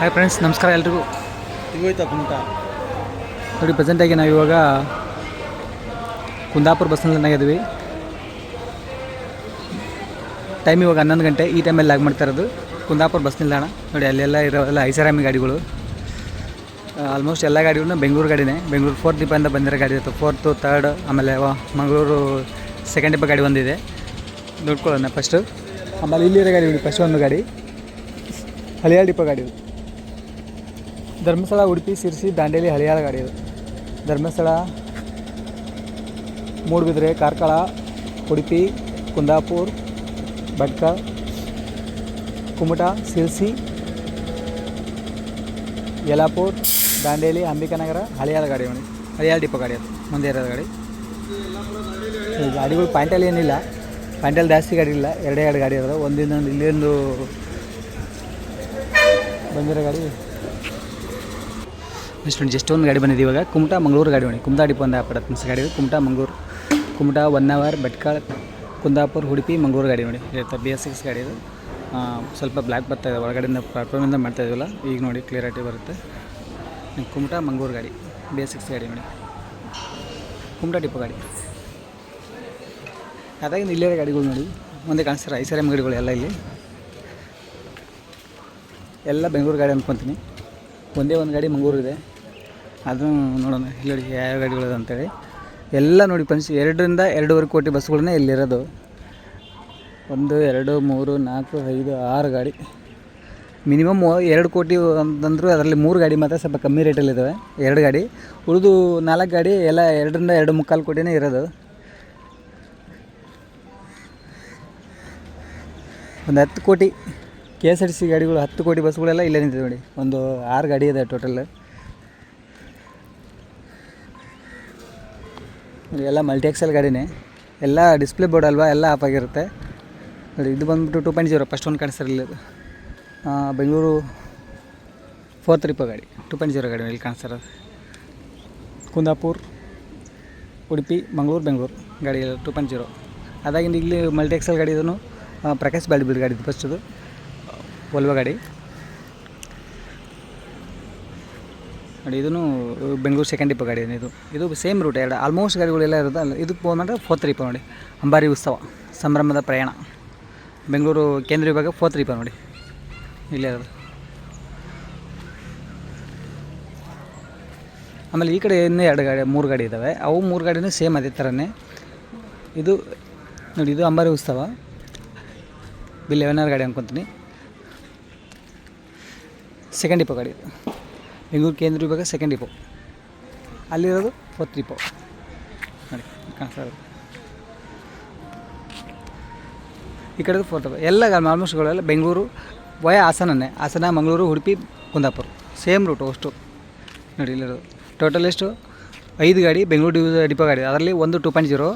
Hi friends ನಮಸ್ಕಾರ ಎಲ್ರಿಗೂ. ಸಿಗೋಯ್ತಾ ಕುಂಟ ನೋಡಿ ಪ್ರೆಸೆಂಟಾಗಿ ನಾವು ಇವಾಗ ಕುಂದಾಪುರ ಬಸ್ ಇದ್ದೀವಿ ಟೈಮ್ ಇವಾಗ ಹನ್ನೊಂದು ಗಂಟೆ. ಈ ಟೈಮಲ್ಲಿ ಲಾಗ್ ಮಾಡ್ತಾ ಇರೋದು ಕುಂದಾಪುರ ಬಸ್ ನಿಲ್ದಾಣ. ನೋಡಿ ಅಲ್ಲೆಲ್ಲ ಇರೋಲ್ಲ ಐಷಾರಾಮಿ ಗಾಡಿಗಳು. ಆಲ್ಮೋಸ್ಟ್ ಎಲ್ಲ ಗಾಡಿಗಳನ್ನ ಬೆಂಗಳೂರು ಗಾಡಿನೇ. ಬೆಂಗಳೂರು ಫೋರ್ತ್ ದೀಪದಿಂದ ಬಂದಿರೋ ಗಾಡಿ ಇರುತ್ತೆ ಫೋರ್ತು ತರ್ಡ್ ಆಮೇಲೆ ಮಂಗಳೂರು ಸೆಕೆಂಡ್ ಡಿಪೋ ಗಾಡಿ ಒಂದಿದೆ. ನೋಡ್ಕೊಳ್ಳೋಣ ಫಸ್ಟು ಆಮೇಲೆ ಇಲ್ಲಿರೋ ಗಾಡಿ ಫಸ್ಟ್ ಒಂದು ಗಾಡಿ. ಹಳಿಯಾಳ ಡಿಪ್ಪ ಗಾಡಿ. ಧರ್ಮಸ್ಥಳ, ಉಡುಪಿ, ಸಿರ್ಸಿ, ದಾಂಡೇಲಿ, ಹಳಿಯಾಳ ಗಾಡಿ ಇದು. ಧರ್ಮಸ್ಥಳ, ಮೂಡುಬಿದ್ರೆ, ಕಾರ್ಕಳ, ಉಡುಪಿ, ಕುಂದಾಪುರ್, ಭಟ್ಕ, ಕುಮಟ, ಸಿರ್ಸಿ, ಯಲಾಪುರ್, ದಾಂಡೇಲಿ, ಅಂಬಿಕಾನಗರ, ಹಳಿಯಾಳ ಗಾಡಿ ನೋಡಿ ಹಳಿಯಾಳ ಡಿಪೋ ಗಾಡಿ ಅದು, ಮುಂದೆ ಇರೋದು ಗಾಡಿ. ಗಾಡಿಗಳು ಪಾಯಿಂಟಲ್ಲಿ ಏನಿಲ್ಲ. ಪಾಯಿಂಟಲ್ಲಿ ಜಾಸ್ತಿ ಗಾಡಿ ಇಲ್ಲ. ಎರಡೇ ಎರಡು ಗಾಡಿ ಇರೋದು. ಒಂದಿನೊಂದು ಇಲ್ಲಿಂದು ಬಂದಿರೋ ಗಾಡಿ. ಒಂದು ಜಸ್ಟ್ ಒಂದು ಗಾಡಿ ಬಂದಿದೆ ಇವಾಗ. ಕುಮಟಾ, ಮಂಗಳೂರು ಗಾಡಿ ನೋಡಿ. ಕುಮಟಾ ಡಿಪೋ ಒಂದು ಆಪಡತ್ತೆ ಗಾಡಿ ಕುಮಟಾ, ಮಂಗಳೂರು. ಕುಮಟಾ ಒನ್ ಅವರ್ ಭಟ್ಕಳ, ಕುಂದಾಪುರ, ಉಡುಪಿ, ಮಂಗಳೂರು ಗಾಡಿ ನೋಡಿ. ಇರುತ್ತೆ ಬಿ ಎಸ್ ಸಿಕ್ಸ್ ಗಾಡಿ ಇದು. ಸ್ವಲ್ಪ ಬ್ಲ್ಯಾಕ್ ಬರ್ತಾ ಇದೆ. ಒಳಗಡೆಯಿಂದ ಪ್ಲಾಟ್ಫಾರ್ಮಿಂದ ಮಾಡ್ತಾ ಇದೀವಲ್ಲ, ಈಗ ನೋಡಿ ಕ್ಲಿಯರಿಟಿ ಬರುತ್ತೆ. ಕುಮಟಾ, ಮಂಗಳೂರು ಗಾಡಿ. ಬಿ ಎಸ್ ಸಿಕ್ಸ್ ಗಾಡಿ ನೋಡಿ. ಕುಮಟಾ ಡಿಪೋ ಗಾಡಿ. ಅದಾಗಿ ಇಲ್ಲಿರೋ ಗಾಡಿಗಳು ನೋಡಿ. ಮುಂದೆ ಕಾಣಿಸ್ತಾರೆ ಎಂ ಗಾಡಿಗಳು ಎಲ್ಲ ಇಲ್ಲಿ. ಎಲ್ಲ ಬೆಂಗಳೂರು ಗಾಡಿ ಅಂದ್ಕೊತೀನಿ ಒಂದೇ ಒಂದು ಗಾಡಿ ಮಂಗಳೂರು ಇದೆ ಅದನ್ನು ನೋಡೋಣ. ಇಲ್ಲಿ ಯಾವ ಗಾಡಿಗಳಿದೆ ಅಂತೇಳಿ. ಎಲ್ಲ ನೋಡಿ ಪಂಚ್ ಎರಡರಿಂದ ಎರಡೂವರೆ ಕೋಟಿ ಬಸ್ಗಳನ್ನೇ ಇಲ್ಲಿರೋದು. ಒಂದು, ಎರಡು, ಮೂರು, ನಾಲ್ಕು, ಐದು, ಆರು ಗಾಡಿ. ಮಿನಿಮಮ್ ಎರಡು ಕೋಟಿ ಅಂತಂದ್ರು ಅದರಲ್ಲಿ ಮೂರು ಗಾಡಿ ಮಾತ್ರ ಸ್ವಲ್ಪ ಕಮ್ಮಿ ರೇಟಲ್ಲಿದ್ದಾವೆ ಎರಡು ಗಾಡಿ. ಉಳಿದು ನಾಲ್ಕು ಗಾಡಿ ಎಲ್ಲ ಎರಡರಿಂದ ಎರಡು ಮುಕ್ಕಾಲು ಕೋಟಿನೇ ಇರೋದು. ಒಂದು ಹತ್ತು ಕೋಟಿ. ಕೆ ಎಸ್ ಆರ್ ಸಿ ಗಾಡಿಗಳು ಹತ್ತು ಕೋಟಿ ಬಸ್ಗಳೆಲ್ಲ ಇಲ್ಲೇ ನಿಂತಿದೆ ನೋಡಿ. ಒಂದು ಆರು ಗಾಡಿ ಇದೆ ಟೋಟಲ್ ಎಲ್ಲ ಮಲ್ಟಿ ಎಕ್ಸೆಲ್ ಗಾಡಿನೇ. ಎಲ್ಲ ಡಿಸ್ಪ್ಲೇ ಬೋರ್ಡ್ ಅಲ್ವಾ, ಎಲ್ಲ ಆಫ್ ಆಗಿರುತ್ತೆ. ನೋಡಿ, ಇದು ಬಂದ್ಬಿಟ್ಟು ಟೂ ಪಾಯಿಂಟ್ ಜೀರೋ ಫಸ್ಟ್ ಒಂದು ಕಾಣಿಸ್ತಿರಲಿಲ್ಲ ಬೆಂಗಳೂರು ಫೋರ್ ತ್ರಿಪ ಗಾಡಿ ಟೂ ಪಾಯಿಂಟ್ ಜೀರೋ ಗಾಡಿ ಇಲ್ಲಿ ಕಾಣಿಸ್ತಿರೋದು ಕುಂದಾಪುರ್, ಉಡುಪಿ, ಮಂಗಳೂರು, ಬೆಂಗಳೂರು ಗಾಡಿ ಟೂ ಪಾಯಿಂಟ್ ಜೀರೋ ಅದಾಗಿಂದ ಇಲ್ಲಿ ಮಲ್ಟಿ ಎಕ್ಸೆಲ್ ಗಾಡಿ ಇದನ್ನು ಪ್ರಕಾಶ್ ಬಾಳಿಬೀಡ್ ಗಾಡಿ ಇದು ಫಸ್ಟ್ ಅದು ಒಲ್ವ ಗಾಡಿ. ನೋಡಿ, ಇದನ್ನು ಬೆಂಗಳೂರು ಸೆಕೆಂಡ್ ಡಿಪೋ ಗಾಡಿ ಇದು. ಇದು ಸೇಮ್ ರೂಟ್ ಎರಡು ಆಲ್ಮೋಸ್ಟ್ ಗಾಡಿಗಳೆಲ್ಲ ಇರೋದು ಅಲ್ಲ ಇದು ಬಂದರೆ ಫೋರ್ತ್ ರಿಪೋ ನೋಡಿ. ಅಂಬಾರಿ ಉತ್ಸವ, ಸಂಭ್ರಮದ ಪ್ರಯಾಣ. ಬೆಂಗಳೂರು ಕೇಂದ್ರ ವಿಭಾಗ ಫೋರ್ತ್ ರಿಪೋ ನೋಡಿ. ಇಲ್ಲೇ ಇರೋದು. ಆಮೇಲೆ ಈ ಕಡೆ ಇನ್ನೂ ಎರಡು ಗಾಡಿ, ಮೂರು ಗಾಡಿ ಇದ್ದಾವೆ ಅವು ಮೂರು ಗಾಡಿನೂ ಸೇಮ್ ಅದೇ ಥರನೇ. ಇದು, ನೋಡಿ, ಇದು ಅಂಬಾರಿ ಉತ್ಸವ. ಬಿಲ್ ಲೆವೆನ್ ಅವರ್ ಗಾಡಿ ಅಂದ್ಕೊತೀನಿ ಸೆಕೆಂಡ್ ಇಪ್ಪ ಗಾಡಿ ಇದು. ಬೆಂಗಳೂರು ಕೇಂದ್ರ ವಿಭಾಗ ಸೆಕೆಂಡ್ ಡಿಪೋ ಅಲ್ಲಿರೋದು ಫೋರ್ತ್ ಡಿಪೋ ನೋಡಿ ಕಾಣಿಸ್ತಾ ಇರೋದು. ಈ ಕಡೆದು ಫೋರ್ತ್ ಎಲ್ಲ ಆಲ್ಮೋಸ್ಟ್ಗಳೆಲ್ಲ ಬೆಂಗಳೂರು ವಯ ಹಾಸನನೇ. ಹಾಸನ, ಮಂಗಳೂರು, ಉಡುಪಿ, ಕುಂದಾಪುರ. ಸೇಮ್ ರೂಟು ಅಷ್ಟು. ನೋಡಿ, ಇಲ್ಲಿರೋದು. ಟೋಟಲ್ ಎಷ್ಟು? ಐದು ಗಾಡಿ, ಬೆಂಗಳೂರು ಡಿವ್ ಡಿಪೋ ಗಾಡಿ. ಅದರಲ್ಲಿ ಒಂದು ಟೂ ಪಾಯಿಂಟ್ ಜೀರೋ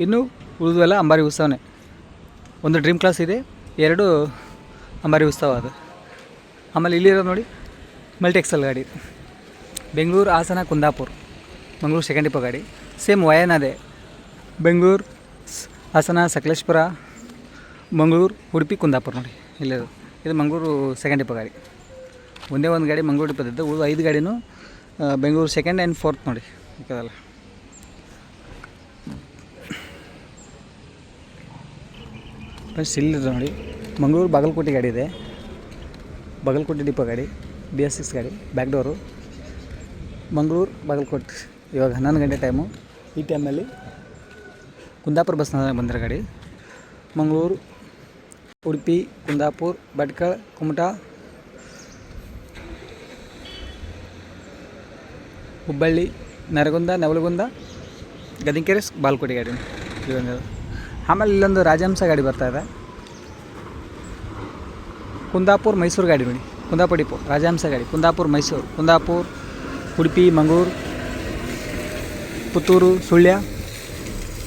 ಇನ್ನು ಉಳಿದುವೆಲ್ಲ ಅಂಬಾರಿ ಉತ್ಸವನೇ. ಒಂದು ಡ್ರೀಮ್ ಕ್ಲಾಸ್ ಇದೆ. ಎರಡು ಅಂಬಾರಿ ಉತ್ಸವ ಅದು. ಆಮೇಲೆ ಇಲ್ಲಿರೋದು ನೋಡಿ ಮಲ್ಟಿ ಎಕ್ಸೆಲ್ ಗಾಡಿ. ಬೆಂಗಳೂರು, ಹಾಸನ, ಕುಂದಾಪುರ. ಮಂಗಳೂರು ಸೆಕೆಂಡ್ ಡಿಪೋ ಗಾಡಿ. ಸೇಮ್ ವಯನದೇ ಬೆಂಗಳೂರು, ಹಾಸನ, ಸಕಲೇಶ್ಪುರ, ಮಂಗಳೂರು, ಉಡುಪಿ, ಕುಂದಾಪುರ ನೋಡಿ. ಇಲ್ಲ ಇದು ಮಂಗಳೂರು ಸೆಕೆಂಡ್ ಡಿಪೋ ಗಾಡಿ. ಒಂದೇ ಒಂದು ಗಾಡಿ ಮಂಗಳೂರು ಇದ್ದು, ಉಳಿದು ಐದು ಗಾಡಿನೂ ಬೆಂಗಳೂರು ಸೆಕೆಂಡ್ ಆ್ಯಂಡ್ ಫೋರ್ತ್ ನೋಡಿ. ಇದಲ್ಲ ಫಸ್ಟ್ ನೋಡಿ. ಮಂಗಳೂರು ಬಾಗಲಕೋಟೆ ಗಾಡಿ ಇದೆ. ಬಾಗಲಕೋಟೆ ಡಿಪೋ ಗಾಡಿ. ಬಿ ಎಸ್ ಸಿಕ್ಸ್ ಗಾಡಿ ಬ್ಯಾಕ್ ಡೋರು ಮಂಗಳೂರು, ಬಾಗಲಕೋಟೆ. ಇವಾಗ ಹನ್ನೊಂದು ಗಂಟೆ ಟೈಮು ಈ ಟೈಮಲ್ಲಿ ಕುಂದಾಪುರ ಬಸ್ ಬಂದಿರೋ ಗಾಡಿ. ಮಂಗಳೂರು, ಉಡುಪಿ, ಕುಂದಾಪುರ್, ಭಟ್ಕಳ, ಕುಮಟಾ, ಹುಬ್ಬಳ್ಳಿ, ನರಗುಂದ, ನವಲಗುಂದ ಗದಿಕೆರೆ ಬಾಲ್ಕೋಟೆ ಗಾಡಿ. ಇದೊಂದು ಆಮೇಲೆ ಇಲ್ಲೊಂದು ರಾಜಹಂಸ ಗಾಡಿ ಇದೆ. ಕುಂದಾಪುರ, ಮೈಸೂರು ಗಾಡಿ ನೋಡಿ ಕುಂದಾಪುರ ಡಿಪೋ, ರಾಜಹಂಸ ಗಾಡಿ, ಕುಂದಾಪುರ ಮೈಸೂರು, ಕುಂದಾಪುರ, ಉಡುಪಿ, ಮಂಗಳೂರು, ಪುತ್ತೂರು, ಸುಳ್ಯ,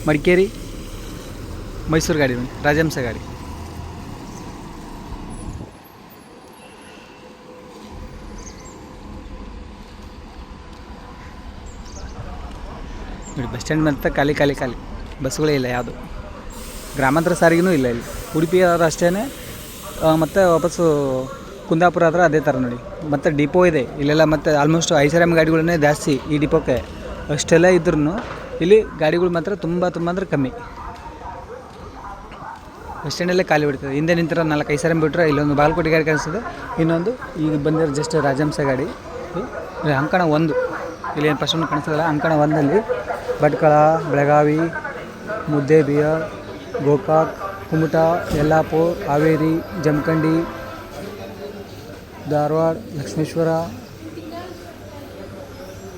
ಮಡಿಕೇರಿ, ಮೈಸೂರು ಗಾಡಿ ರಾಜಹಂಸ ಗಾಡಿ. ನೋಡಿ ಬಸ್ ಸ್ಟ್ಯಾಂಡ್ ಮತ್ತೆ ಖಾಲಿ ಖಾಲಿ ಖಾಲಿ. ಬಸ್ಗಳೇ ಇಲ್ಲ ಯಾವುದು. ಗ್ರಾಮಾಂತರ ಸಾರಿಗೆನೂ ಇಲ್ಲ ಇಲ್ಲಿ. ಉಡುಪಿ ಅಷ್ಟೇ ಮತ್ತು ವಾಪಸ್ಸು ಕುಂದಾಪುರ ಹತ್ರ ಅದೇ ಥರ ನೋಡಿ. ಮತ್ತು ಡಿಪೋ ಇದೆ. ಇಲ್ಲೆಲ್ಲ ಮತ್ತು ಆಲ್ಮೋಸ್ಟ್ ಐಸರಮ್ ಗಾಡಿಗಳನ್ನೇ ಜಾಸ್ತಿ ಈ ಡಿಪೋಕ್ಕೆ. ಅಷ್ಟೆಲ್ಲ ಇದ್ರೂ ಇಲ್ಲಿ ಗಾಡಿಗಳು ಮಾತ್ರ ತುಂಬ ತುಂಬ ಅಂದರೆ ಕಮ್ಮಿ. ಬಸ್ ಸ್ಟ್ಯಾಂಡಲ್ಲೇ ಖಾಲಿ ಬಿಡ್ತದೆ. ಹಿಂದೆ ನಿಂತಿರೋ ನಾಲ್ಕು ಐಸರಮ್ ಬಿಟ್ಟರೆ ಇಲ್ಲೊಂದು ಬಾಲ್ಕೋಟಿ ಗಾಡಿ ಕಾಣಿಸ್ತದೆ. ಇನ್ನೊಂದು ಈಗ ಬಂದಿರೋ ಜಸ್ಟ್ ರಾಜಹಂಸ ಗಾಡಿ. ಇಲ್ಲಿ ಅಂಕಣ ಒಂದು. ಇಲ್ಲಿ ಏನು ಫಸ್ಟ್ ಕಾಣಿಸ್ತದಲ್ಲ ಅಂಕಣ ಒಂದಲ್ಲಿ ಭಟ್ಕಳ, ಬೆಳಗಾವಿ, ಮುದ್ದೇಬಿಯ, ಗೋಕಾಕ್, ಕುಮಟಾ, ಯಲ್ಲಾಪುರ್, ಹಾವೇರಿ, ಜಮಖಂಡಿ ಧಾರವಾಡ, ಲಕ್ಷ್ಮೇಶ್ವರ,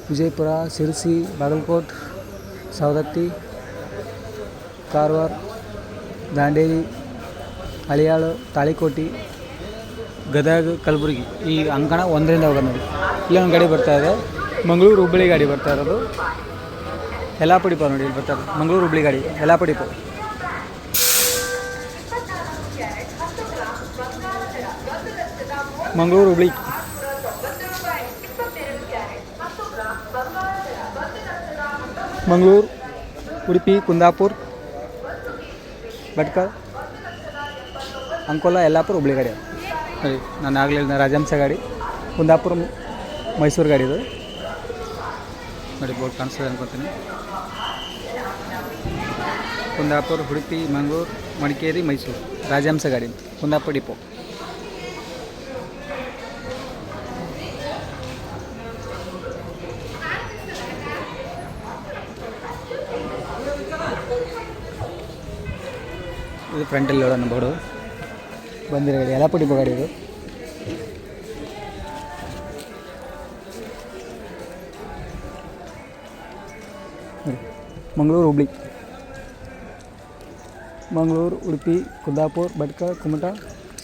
ವಿಜಯಪುರ, ಶಿರಸಿ, ಬಾಗಲಕೋಟ್, ಸವದತ್ತಿ, ಕಾರವಾರ, ದಾಂಡೇಲಿ ಹಳಿಯಾಳು ತಾಳಿಕೋಟಿ, ಗದಗ, ಕಲಬುರಗಿ. ಈ ಅಂಕಣ ಒಂದರಿಂದ ಹೋಗೋದು ನೋಡಿ. ಇಲ್ಲೊಂದು ಗಾಡಿ ಬರ್ತಾ ಇದೆ. ಮಂಗಳೂರು ಹುಬ್ಬಳ್ಳಿ ಗಾಡಿ ಬರ್ತಾ ಇರೋದು. ಯಲ್ಲಾಪುಡಿ ಪಡಿಪ ನೋಡಿ, ಇಲ್ಲಿ ಬರ್ತಾ ಇರೋದು ಮಂಗಳೂರು ಹುಬ್ಬಳ್ಳಿ ಗಾಡಿ ಯಲ್ಲಾಪುಡಿ ಮಂಗಳೂರು ಹುಬ್ಳಿ. ಮಂಗಳೂರು, ಉಡುಪಿ, ಕುಂದಾಪುರ, ಭಟ್ಕಳ, ಅಂಕೋಲ, ಯಲ್ಲಾಪುರ, ಹುಬ್ಳಿ ಗಾಡಿ ಸರಿ, ನಾನು ಆಗಲೇ ಹೇಳಿದ ರಾಜಹಂಸ ಗಾಡಿ, ಕುಂದಾಪುರ, ಮೈಸೂರು ಗಾಡಿ ಇದು. ನೋಡಿ, ಬೋರ್ಡ್ ಕಾಣಿಸ್ತದೆ ಅನ್ಕೊತೀನಿ. ಕುಂದಾಪುರ, ಉಡುಪಿ, ಮಂಗಳೂರು, ಮಡಿಕೇರಿ, ಮೈಸೂರು, ರಾಜಹಂಸ ಗಾಡಿ ಕುಂದಾಪುರ ಡಿಪೋ. ಇದು ಫ್ರಂಟಲ್ಲಿ ನೋಡೋಣ ಬೋರ್ಡು ಎಲ್ಲ ಯಲಾಪುರ ಡಿಪೋ ಗಾಡಿ ಇದು. ಮಂಗಳೂರು ಹುಬ್ಳಿ. ಮಂಗಳೂರು, ಉಡುಪಿ, ಕುಂದಾಪುರ ಭಟ್ಕ ಕುಮಟಾ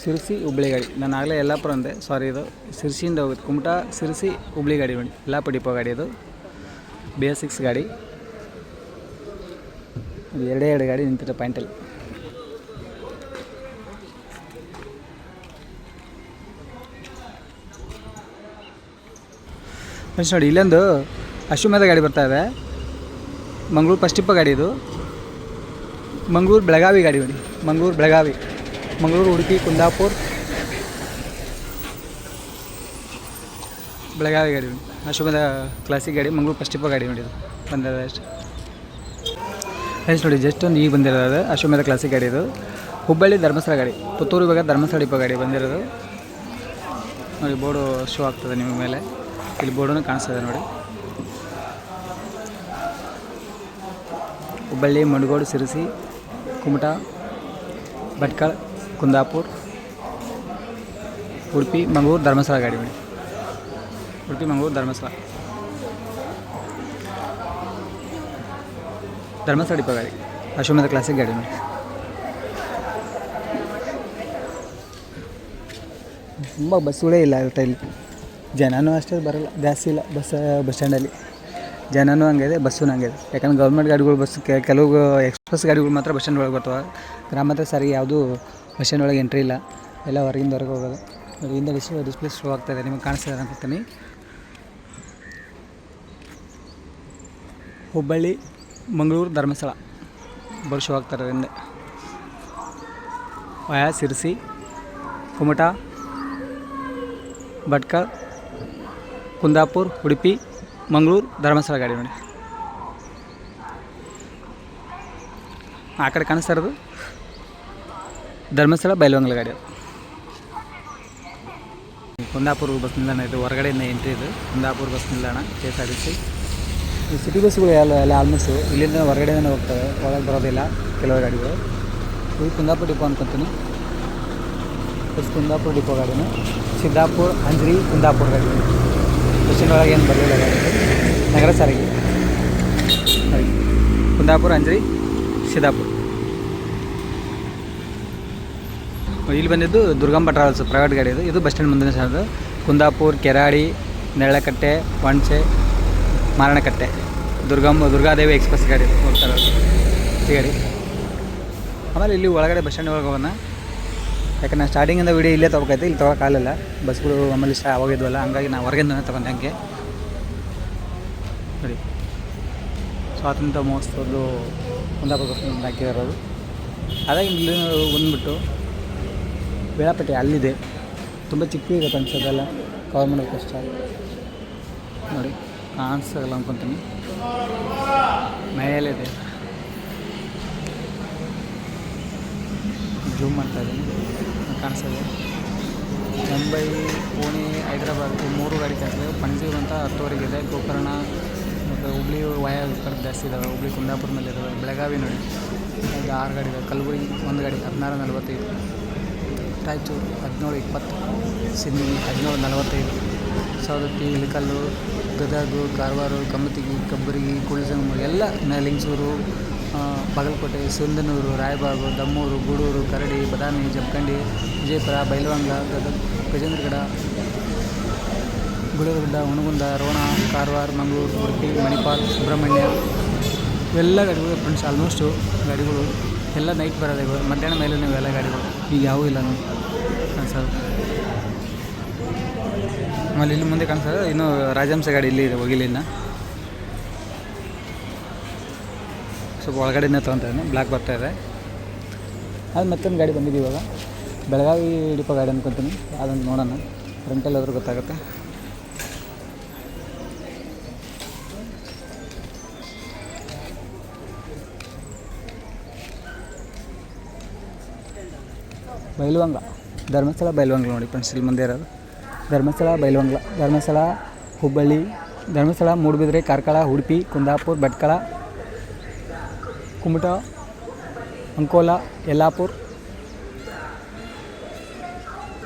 ಸಿರ್ಸಿ ಹುಬ್ಳಿ ಗಾಡಿ. ನಾನು ಆಗಲೇ ಯಲ್ಲಾಪುರ ಅಂದೆ ಸಾರಿ ಇದು. ಸಿರ್ಸಿಯಿಂದ ಹೋಗುತ್ತೆ ಕುಮಟಾ ಸಿರ್ಸಿ ಹುಬ್ಳಿ ಗಾಡಿ ನೋಡಿ. ಯಲ್ಲಾಪುರ ಡಿಪೋ ಗಾಡಿ ಇದು. ಬಿ ಎಸ್ ಸಿಕ್ಸ್ ಗಾಡಿ. ಎರಡೇ ಎರಡು ಗಾಡಿ ನಿಂತಿರೋ ಪಾಯಿಂಟಲ್ಲಿ. ಫ್ರೆಂಡ್ಸ್ ನೋಡಿ ಇಲ್ಲೊಂದು ಅಶ್ವಮೇಧ ಗಾಡಿ ಬರ್ತಾ ಇದೆ. ಮಂಗಳೂರು ಪಶ್ಚಿಮ ಗಾಡಿ ಇದು. ಮಂಗಳೂರು ಬೆಳಗಾವಿ ಗಾಡಿ ನೋಡಿ ಮಂಗಳೂರು ಬೆಳಗಾವಿ. ಮಂಗಳೂರು, ಉಡುಪಿ, ಕುಂದಾಪುರ. ಬೆಳಗಾವಿ ಗಾಡಿ ನೋಡಿ ಅಶ್ವಮೇಧ ಕ್ಲಾಸಿಕ್ ಗಾಡಿ, ಮಂಗಳೂರು ಪಶ್ಚಿಮ ಗಾಡಿ ನೋಡಿ ಇದು ಬಂದಿದೆ ಅಷ್ಟು. ಫ್ರೆಂಡ್ಸ್ ನೋಡಿ ಜಸ್ಟ್ ಒಂದು ಈಗ ಬಂದಿರೋದು ಅಶ್ವಮೇಧ ಕ್ಲಾಸಿಕ್ ಗಾಡಿ ಇದು. ಹುಬ್ಬಳ್ಳಿ ಧರ್ಮಸ್ಥಳ ಗಾಡಿ. ಪುತ್ತೂರು ಇವಾಗ ಧರ್ಮಸ್ಥಳ ಡಿಪೋ ಗಾಡಿ ಬಂದಿರೋದು. ನೋಡಿ, ಬೋರ್ಡು ಶೋ ಆಗ್ತದೆ ನಿಮ್ಮ ಮೇಲೆ. ಇಲ್ಲಿ ಬೋರ್ಡನ್ನು ಕಾಣಿಸ್ತದೆ ನೋಡಿ. ಹುಬ್ಬಳ್ಳಿ ಮಂಡಗೋಡು ಸಿರಸಿ, ಕುಮಟಾ, ಭಟ್ಕಳ, ಕುಂದಾಪುರ್, ಉಡುಪಿ, ಮಂಗಳೂರು, ಧರ್ಮಸ್ಥಳ ಗಾಡಿ ಮೇಲೆ ಉಡುಪಿ, ಮಂಗಳೂರು, ಧರ್ಮಸ್ಥಳ. ಧರ್ಮಸ್ಥಳ ಡಿಪ ಗಾಡಿ. ಅಶ್ವಮೇಧ ಕ್ಲಾಸಿಕ್ ಗಾಡಿ ಮೇಲೆ ತುಂಬ ಬಸ್ಸುಗಳೇ ಇಲ್ಲ ಇಲ್ಲಿ. ಜನನೂ ಅಷ್ಟೇ ಬರಲ್ಲ, ಜಾಸ್ತಿ ಇಲ್ಲ ಬಸ್ ಬಸ್ ಸ್ಟ್ಯಾಂಡಲ್ಲಿ ಜನನೂ ಹಂಗಿದೆ ಬಸ್ಸು ಹಂಗಿದೆ ಯಾಕಂದ್ರೆ ಗೌರ್ಮೆಂಟ್ ಗಾಡಿಗಳು ಬಸ್ ಕೆಲವು ಎಕ್ಸ್ಪ್ರೆಸ್ ಗಾಡಿಗಳು ಮಾತ್ರ ಬಸ್ ಸ್ಟ್ಯಾಂಡ್ ಒಳಗೆ ಬರ್ತವೆ. ಹತ್ರ ಸಾರಿಗೆ ಯಾವುದು ಬಸ್ ಸ್ಟ್ಯಾಂಡ್ ಒಳಗೆ ಎಂಟ್ರಿ ಇಲ್ಲ. ಎಲ್ಲ ಹೊರಗಿಂದ ಹೊರಗೆ ಹೋಗೋದು. ಹಿಂದೆ ಡಿಸ್ಪ್ಲೇ ಡಿಸ್ಪ್ಲೇ ಶೋ ಆಗ್ತಾಯಿದೆ ನಿಮಗೆ ಕಾಣಿಸ್ತಿದೆ ಅನ್ಕೊತೀನಿ. ಹುಬ್ಬಳ್ಳಿ, ಮಂಗಳೂರು ಧರ್ಮಸ್ಥಳ. ಬರೋ ಶೋ ಆಗ್ತಾರೆ ಅದರಿಂದ ವಯಾ, ಸಿರ್ಸಿ, ಕುಮಟಾ, ಭಟ್ಕಳ. ಕುಂದಾಪುರ, ಉಡುಪಿ, ಮಂಗಳೂರು, ಧರ್ಮಸ್ಥಳ ಗಾಡಿ ನೋಡಿ. ಆ ಕಡೆ ಕಾಣಿಸ್ತಾ ಇರೋದು ಧರ್ಮಸ್ಥಳ ಬೈಲವಂಗಲ ಗಾಡಿ ಅದು. ಕುಂದಾಪುರ ಬಸ್ ನಿಲ್ದಾಣ ಇದು, ಹೊರಗಡೆಯಿಂದ ಎಂಟ್ರಿ ಇದು. ಕುಂದಾಪುರ ಬಸ್ ನಿಲ್ದಾಣ K S R T C ಈ ಸಿಟಿ ಬಸ್ಗಳು ಎಲ್ಲ ಎಲ್ಲ ಆಲ್ಮೋಸ್ಟು ಇಲ್ಲಿಂದ ಹೊರಗಡೆಯಿಂದ ಹೋಗ್ತವೆ, ಒಳಗೆ ಬರೋದಿಲ್ಲ ಕೆಲವು ಗಾಡಿಗಳು. ಇದು ಕುಂದಾಪುರ ಡಿಪೋ ಅನ್ಕೊತೀನಿ. ಕುಂದಾಪುರ ಡಿಪೋ ಗಾಡಿನ, ಸಿದ್ದಾಪುರ, ಅಂಜ್ರಿ, ಕುಂದಾಪುರ ಗಾಡಿ. ಬಸ್ಸಿನ ಒಳಗೆ ಏನು ಬರಲಿಲ್ಲ ನಗರ ಸಾರಿಗೆ. ಕುಂದಾಪುರ, ಅಂಜರಿ, ಸಿದ್ದಾಪುರ. ಇಲ್ಲಿ ಬಂದಿದ್ದು ದುರ್ಗಂಬ ಟ್ರಾವೆಲ್ಸ್ ಪ್ರೈವೇಟ್ ಗಾಡಿ ಇದು. ಇದು ಬಸ್ ಸ್ಟ್ಯಾಂಡ್ ಮುಂದಿನ ಸಾಲದು ಕುಂದಾಪುರ, ಕೆರಾಡಿ, ನೆರಳಕಟ್ಟೆ ಪಣಸೆ ಮಾರಣಕಟ್ಟೆ. ದುರ್ಗಮ್ಮ ದುರ್ಗಾದೇವಿ ಎಕ್ಸ್ಪ್ರೆಸ್ ಗಾಡಿ. ಹೋಗ್ತಾರೆ ಗಾಡಿ. ಆಮೇಲೆ ಇಲ್ಲಿ ಒಳಗಡೆ ಬಸ್ ಸ್ಟ್ಯಾಂಡ್ ಒಳಗೆ ಹೋಗೋಣ. ಯಾಕಂದ್ರೆ ಸ್ಟಾರ್ಟಿಂಗಿಂದ ವೀಡಿಯೋ ಇಲ್ಲೇ ತೊಗೋಕೈತೆ ಇಲ್ಲಿ ತೊಗೊಳಕ್ಕಾಗಲ್ಲ ಬಸ್ಗಳು ಆಮೇಲೆ ಇಷ್ಟ ಆವಾಗಿದ್ವಲ್ಲ ಹಂಗಾಗಿ ನಾನು ಹೊರಗಿಂದನೇ ತೊಗೊಂಡೆ ಹಂಗೆ. ನೋಡಿ ಸ್ವಾತಂತ್ರ್ಯ ಮಹೋತ್ಸವದ್ದು ಕುಂದಾಪುರ ಹಾಕಿರೋದು ಅದಾಗಿ ಇಲ್ಲಿ ಬಂದ್ಬಿಟ್ಟು ವೇಳಾಪಟ್ಟಿ ಅಲ್ಲಿದೆ. ತುಂಬ ಚಿಕ್ಕ ಇದೆ ಅನ್ಸೋದೆಲ್ಲ ಕವರ್ ಮಾಡೋದು ಕಷ್ಟ ನೋಡಿ ಕಾಣಿಸ್ತಾಗಲ್ಲ ಅನ್ಕೊತೀನಿ. ಮೇಲಿದೆ ಜೂಮ್ ಮಾಡ್ತಾ ಇದ್ದೀನಿ. ಕಾಣಿಸ್ತದೆ. ಮುಂಬೈ, ಪುಣೆ, ಹೈದ್ರಾಬಾದ್ ಈ ಮೂರು ಗಾಡಿ ಕಾಣಿಸ್ತದೆ. ಪಣಜಿ ಅಂತ ಇದೆ. ಗೋಕರ್ಣ ಮತ್ತು ಹುಬ್ಳಿ ವಯ ಕಡೆ ಜಾಸ್ತಿ ಇದಾವೆ. ಹುಬ್ಳಿ ಕುಂದಾಪುರ ಮೇಲೆ ಬೆಳಗಾವಿ ನೋಡಿ. ಒಂದು ಆರು ಗಾಡಿ ಇದಾವೆ. ಕಲಬುರಗಿ ಒಂದು ಗಾಡಿ ಹದಿನಾರು ನಲವತ್ತೈದು. ರಾಯಚೂರು ಹದಿನೇಳು ಇಪ್ಪತ್ತು. ಸಿಂಧಿ ಹದಿನೇಳು ನಲವತ್ತೈದು. ಸವದತ್ತಿ, ಇಳಕಲ್ಲು, ಗದಗ, ಕಾರವಾರ, ಕಮತಿಗಿ, ಕಬ್ಬರಿಗಿ ಕುಳಜಂಗಮ ಎಲ್ಲ ನಲಿಂಗ್ಸೂರು ಬಾಗಲಕೋಟೆ, ಸುಂದನೂರು, ರಾಯಬಾಗು, ದಮ್ಮೂರು, ಗೂಡೂರು, ಕರಡಿ, ಬದಾಮಿ, ಜಮಖಂಡಿ, ವಿಜಯಪುರ ಬೈಲವಂಗ ಗದಗ, ಗಜೇಂದ್ರಗಡ ಗುಡಗುಡ್ಡ ಹುಣಗುಂದ, ರೋಣ, ಕಾರವಾರ, ಮಂಗಳೂರು, ಉಡುಪಿ, ಮಣಿಪಾಲ್, ಸುಬ್ರಹ್ಮಣ್ಯ. ಇವೆಲ್ಲ ಗಾಡಿಗಳು ಫ್ರೆಂಡ್ಸ್ ಆಲ್ಮೋಸ್ಟು ಗಾಡಿಗಳು. ಎಲ್ಲ ನೈಟ್ ಬರೋದೇ. ಮಧ್ಯಾಹ್ನ ಮೇಲೆ ನೀವು ಎಲ್ಲ ಗಾಡಿಗಳು. ಈಗ ಯಾವೂ ಇಲ್ಲ ನೋಡಿ. ಸರ್ ಆಮೇಲೆ ಇಲ್ಲಿ ಮುಂದೆ ಕಾಣಿಸ್ತಾರೆ ಇನ್ನೂ ರಾಜಹಂಸ ಗಾಡಿ ಇಲ್ಲಿ ಹೋಗಿಲ್ಲ ಇನ್ನು. ಸ್ವಲ್ಪ ಒಳಗಡೆನೆ ತೊಗೊತಾ ಇದ್ದೀನಿ. ಬ್ಲ್ಯಾಕ್ ಬರ್ತಾ ಇದೆ. ಅದು ಮತ್ತೊಂದು ಗಾಡಿ ಬಂದಿದೆ ಇವಾಗ. ಬೆಳಗಾವಿ ಡಿಪೋ ಗಾಡಿ ಅನ್ಕೊತೀನಿ. ಅದನ್ನು ನೋಡೋಣ. ಫ್ರಂಟಲ್ಲಿ ಹೋದ್ರೆ ಗೊತ್ತಾಗುತ್ತೆ. ಬೈಲವಂಗ. ಧರ್ಮಸ್ಥಳ ಬೈಲ್ವಂಗ್ಲ ನೋಡಿ ಫ್ರೆಂಡ್ಸ್ ಇಲ್ಲಿ ಮುಂದೆ ಇರೋದು. ಧರ್ಮಸ್ಥಳ ಬೈಲ್ವಂಗ್ಲ ಧರ್ಮಸ್ಥಳ, ಹುಬ್ಬಳ್ಳಿ. ಧರ್ಮಸ್ಥಳ, ಮೂಡುಬಿದ್ರೆ, ಕಾರ್ಕಳ, ಉಡುಪಿ, ಕುಂದಾಪುರ, ಭಟ್ಕಳ. ಕುಮಟ, ಅಂಕೋಲಾ, ಯಲ್ಲಾಪುರ್,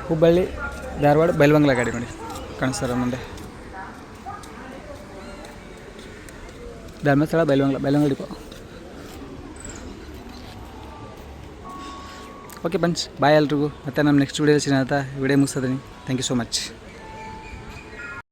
ಹುಬ್ಬಳ್ಳಿ, ಧಾರವಾಡ ಬೈಲವಂಗ್ಲ ಗಾಡಿ ನೋಡಿ. ಕಾಣಿಸ್ತಾರ ಮುಂದೆ. Dharmasthala Bailhongal Bailhongal depot. Okay friends bye ಎಲ್ರಿಗೂ. ಮತ್ತೆ ನಮ್ಮ ನೆಕ್ಸ್ಟ್ ವೀಡಿಯೋ ಸಿಗೋಣ ವಿಡಿಯೋ ಮುಗಿಸೋದೀನಿ ಥ್ಯಾಂಕ್ ಯು ಸೋ ಮಚ್